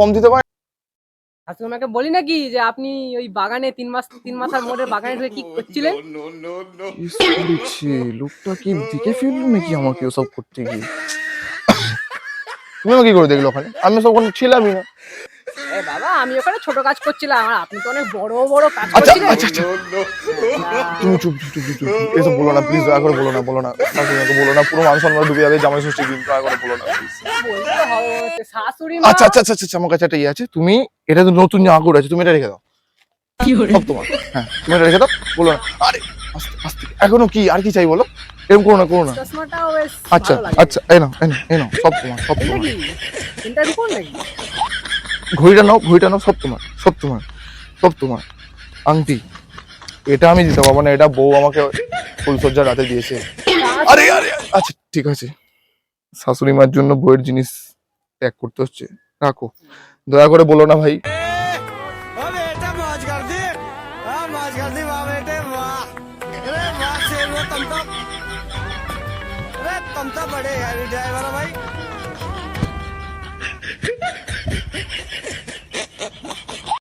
কম দিতে পারে? আজকে তোমাকে বলি নাকি যে আপনি ওই বাগানে তিন মাস তিন মাসের মোড়ে বাগানে ঢুকে কি করছিলেন? লোকটা কি দিকে ফেলল নাকি আমাকে ওসব করতে গিয়ে? তুমি কি করে দেখল ওখানে? আমি সব ওখানে ছিলামই না। এ বাবা আমি ওখানে ছোট কাজ করছিলাম আর আপনি তো অনেক বড় বড় কাজ আচ্ছা করছিলেন। আচ্ছা আচ্ছা। তুমি চুপ চুপ চুপ চুপ এসব বলো না প্লিজ দয়া করে বলো না বলো না। শাশুড়িমাকে বলো না পুরো মান সম্মান ডুবে যাবে জামাই ষষ্ঠী দিন দয়া করে বলো না বলতে হবে শাশুড়ি মা আচ্ছা আচ্ছা আচ্ছা আচ্ছা আমার কাছে একটা ইয়ে আছে। তুমি এটা তো নতুন জামা কাপড় আছে তুমি এটা রেখে দাও। সব তোমার। হ্যাঁ তুমি এটা রেখে দাও বলো না। আরে আস্তে আস্তে এখনও কি আর কি চাই বলো? এরকম করো না করো না। আচ্ছা আচ্ছা এই নাও এই নাও সব তোমার সব তোমার। ইন্টারভিউ কোন নাকি? ঘড়িটা নাও ঘড়িটা নাও সব তোমার সব তোমার সব তোমার আংটি এটা আমি দিতে পারবো না এটা বউ আমাকে ফুলসজ্জা রাতে দিয়েছে আরে আরে আচ্ছা ঠিক আছে শাশুড়ি মার জন্য বইয়ের জিনিস ত্যাগ করতে হচ্ছে রাখো দয়া করে বলো না ভাই ओ बेटा मौज कर दी हाँ मौज कर दी वाह बेटे वाह अरे वाह से वो तुम तो अरे तुम तो बड़े यार ड्राइवर हो भाई